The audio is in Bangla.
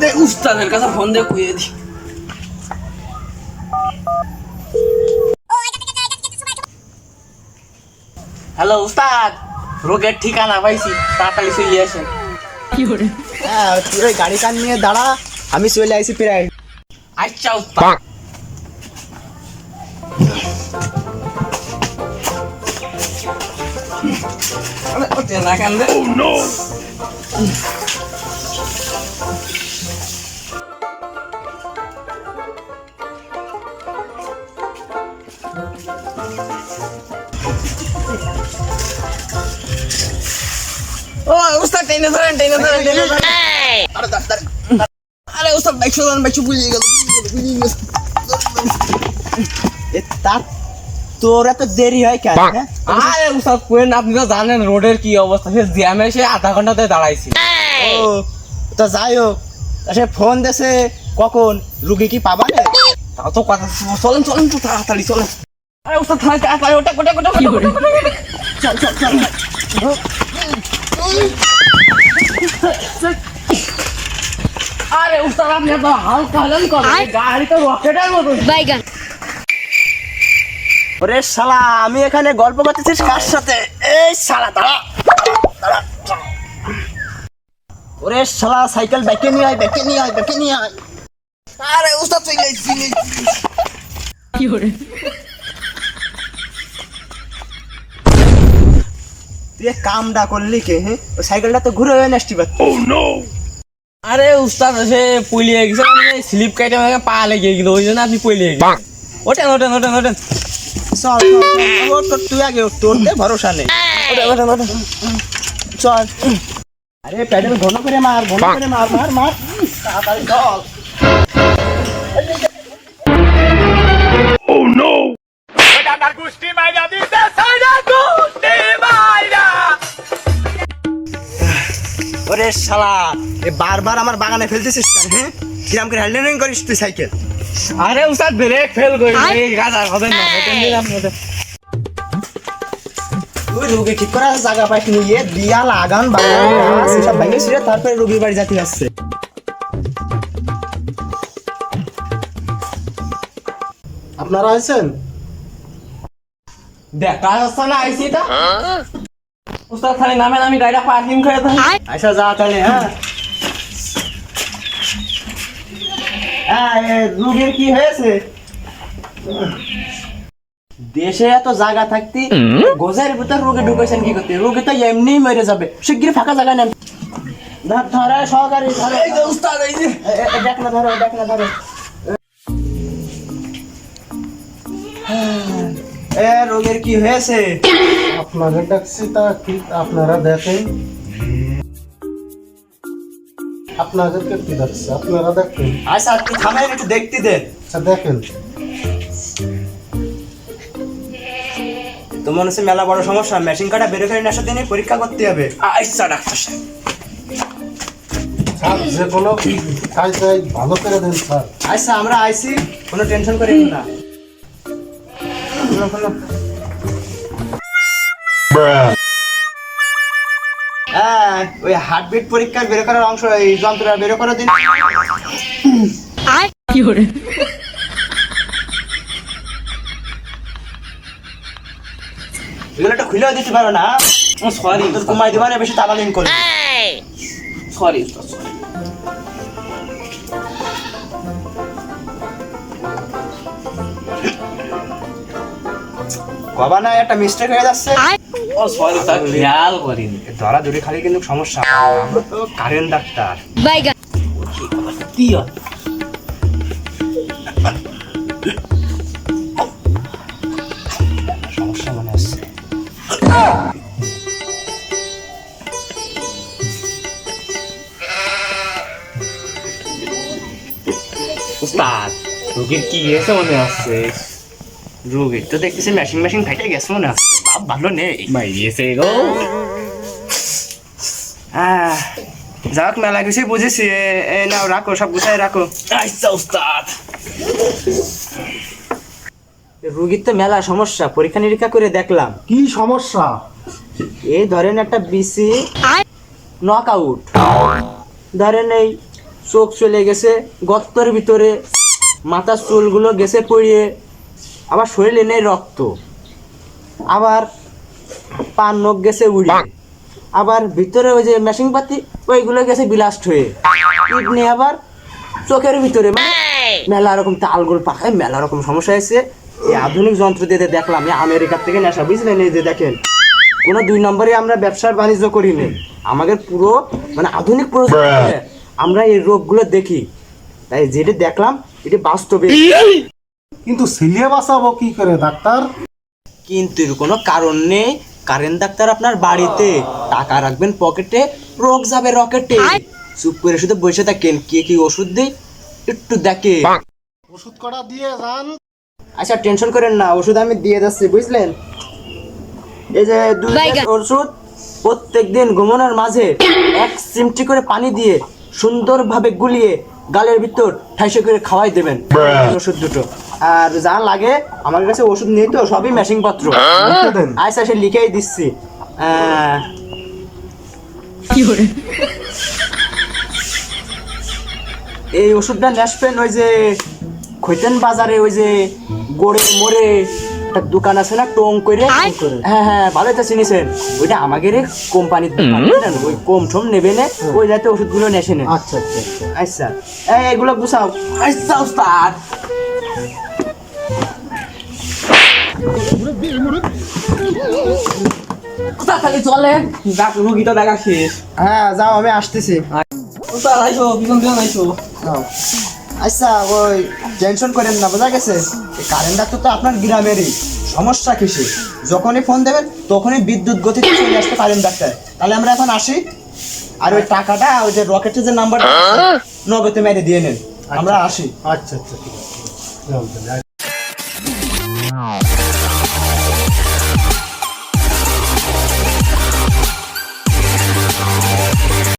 দে উস্তাদের কাছে ফোন দিয়ে দি হ্যালো উস্তাদ রোগের ঠিকানা পাইছি তাড়াতাড়ি চলে আসেন। হ্যাঁ তুই ওই গাড়ি কান নিয়ে দাঁড়া আমি চলে আইছি প্রায়। আচ্ছা উস্তাদ। আরে, ও ও উস্তাদ টেনে ধরেন টেনে ধরেন টেনে ধরেন। আরে। উস্তাদ বাইক চলান বাইক বুঝিয়ে গেল বুঝিয়ে গেল তার তোর এত দেরি হয় কেন হ্যাঁ? আরে উস্তাদ কোয়েন আপনি তো জানেন রোডের কি অবস্থা। সে জ্যামে সে আধা ঘণ্টা ঘন্টাতে দাঁড়াইছি। ও তো যাই হোক তা সে ফোন দেছে কখন? রুগী কি পাবা রে? তাও তো কথা চলেন চলেন তো তাড়াতাড়ি চলেন। আরে উস্তাদ তাড়াতাড়ি তাড়াতাড়ি ওটা কোটা কোটা কোটা চল চল চল। আরে উস্তাদ আপনি এত হালকা হলেন করেন। গাড়ি তো রকেটের মতো বাইগান। ওরে শালা আমি এখানে গল্প করতেছিস কার সাথে? এই শালা দাঁড়া। ওরে শালা সাইকেল ব্যাকে নিয়ে আয় ব্যাকে নিয়ে আয় ব্যাকে নিয়ে আয়। আরে উস্তাদ চলে চলে তুই কামটা করলি কে হ্যাঁ ওই সাইকেলটা তো ঘুরে হয়ে নাসটি পাচ্ছি আরে উস্তাদ সে পলিয়ে গেছে মানে স্লিপ কাইটে আমাকে পা লেগে গেল ওই জন্য আপনি পলিয়ে গেছেন। ওঠেন ওঠেন ওঠেন ওঠেন। চল তোর তুই আগে তোর ভরসা নেই। ওঠেন ওঠেন ওঠেন। চল। আরে প্যাডেল ঘন করে মার ঘন করে মার মার মার। তাড়াতাড়ি চল। শালা। এ বারবার আমার বাগানে ফেলতেছিস কেন হ্যাঁ? কিরাম করে হ্যান্ডেলিং করিস তুই সাইকেল? আরে উস্তাদ ব্রেক ফেল করি। এই গাদার কথা না ওঠেন দিন আপনি ওঠেন তুই ঠিক করার জায়গা পাইস নিয়ে দিয়া লাগান বাগান গাছ এসব ভেঙে ছিঁড়ে তারপরে রুগীর বাড়ি যাতে আসছে। আপনারা আছেন দেখা যাচ্ছে না আইসি তা। উস্তাদ খালি নামেন আমি গাড়িটা পার্কিং করে থাকি। আচ্ছা যা তাহলে হ্যাঁ। রুগীর কি হয়েছে? দেশে এত জায়গা থাকতি গোজের ভিতর রোগে ঢুকেছেন কি করতে? রোগী তো এমনিই মরে যাবে। শিগগির ফাঁকা জায়গা নেন ধর ধরে সহকারী ধরে। এই যে উস্তাদ এই যে। দেখ না ধরো দেখ না ধরো। এ রোগের কি হয়েছে? আপনাকে ডাকছি তা কি আপনারা দেখেন। আপনাদেরকে কি ডাকছে আপনারা দেখেন। আচ্ছা তুই থামেন একটু দেখতে দে আচ্ছা দেখেন। তো মনে হচ্ছে মেলা বড় সমস্যা। মেশিন কাটা বের করে নেশা দিনে পরীক্ষা করতে হবে। আচ্ছা ডাক্তার সাহেব। স্যার যে কোনো কাজ চাই ভালো করে দেন স্যার। আচ্ছা আমরা আইছি কোনো টেনশন করি না। ওই হার্টবিট পরীক্ষা বের করার অংশ এই যন্ত্রটা বের করে দিন। আর কি করে? এগুলো একটু খুলেও দিতে পারো না। সরি তোর কমাই দিবা না বেশি তাবালিং করে। সরি সরি কবা না একটা মিস্টেক হয়ে যাচ্ছে। ও সরি উস্তাদ খেয়াল করিনি। ধরা ধরে খালি কিন্তু সমস্যা। আমরা তো কারেন্ট ডাক্তার বাইগান দিও সমস্যা মনে হচ্ছে। উস্তাদ রোগীর কি গেছে মনে হচ্ছে? রোগীর তো দেখতেছি মেশিন মেশিন ফেটে গেছে মনে হচ্ছে বাপ ভালো নেই। মাই গো। যাক মেলা কিছুই বুঝেছি। এ- এ নাও রাখো সব গুছাই রাখো। আচ্ছা উস্তাদ। রুগীর তো মেলা সমস্যা পরীক্ষা নিরীক্ষা করে দেখলাম। কি সমস্যা? এই ধরেন একটা বিসি নক আউট ধরেন এই চোখ চলে গেছে গর্তর ভিতরে মাথার চুলগুলো গেছে পড়িয়ে। আবার শরীরে নেই রক্ত। আবার পান নখ গেছে উড়ে। আবার ভিতরে ওই যে মেশিং পাতি ওইগুলো গেছে বিলাস্ট হয়ে। কিডনি আবার চোখের ভিতরে মানে মেলা রকম তালগোল পাখায় মেলা রকম সমস্যা হয়েছে। এই আধুনিক যন্ত্র দিয়ে দেখলাম আমেরিকার থেকে নেশা বুঝলেন এই যে দেখেন। কোনো দুই নম্বরে আমরা ব্যবসার বাণিজ্য করি না। আমাদের পুরো মানে আধুনিক প্রযুক্তিতে আমরা এই রোগগুলো দেখি। তাই যেটা দেখলাম এটা বাস্তবে। কিন্তু ছেলে বাঁচাবো কি করে ডাক্তার? কিন্তু এর কোনো কারণ নেই। কারেন্ট ডাক্তার আপনার বাড়িতে। টাকা রাখবেন পকেটে রোগ যাবে রকেটে। চুপ করে শুধু বসে থাকেন। কে কি ওষুধ দেই একটু দেখে। ওষুধ কটা দিয়ে যান? আচ্ছা টেনশন করেন না। ওষুধ আমি দিয়ে যাচ্ছি বুঝলেন? এই যে দুই গ্লাস ওষুধ প্রত্যেক দিন ঘুমানোর মাঝে এক চিমটি করে পানি দিয়ে সুন্দরভাবে গুলিয়ে গালের ভিতর ঠাইসে করে খাওয়াই দেবেন। ওষুধ দুটো। আর যা লাগে আমার কাছে ওষুধ নেই তো সবই মেশিং পত্র। আচ্ছা সে লিখেই দিচ্ছি। এই ওষুধটা নেসবেন ওই যে খৈতেন বাজারে ওই যে গড়ে মোড়ে একটা দোকান আছে না টং করে? হ্যাঁ হ্যাঁ ভালোই তো চিনিছেন। ওইটা আমাদের কোম্পানির দোকান? ওই কম ঠম নেবে না ওই যাতে ওষুধগুলো নেসে নেন আচ্ছা আচ্ছা আচ্ছা। আচ্ছা এই এগুলো গুছাও। আচ্ছা উস্তাদ উস্তাদ চলে ডাক রুগী দেখা শেষ। হ্যাঁ যাও আমি আসতেছি। উস্তাদ আইসো পিছন পিছন আইসো আচ্ছা ওই টেনশন করেন না বোঝা গেছে? কারেন্ট ডাক্তার তো আপনার গ্রামেরই। সমস্যা কিসে যখনই ফোন দেবেন তখনই বিদ্যুৎ গতিতে চলে আসতে কারেন্ট ডাক্তার তাহলে আমরা এখন আসি। আর ওই টাকাটা ওই যে রকেটের যে নাম্বারটা নগদে মেরে দিয়ে নেন। আমরা আসি। আচ্ছা আচ্ছা ঠিক আছে।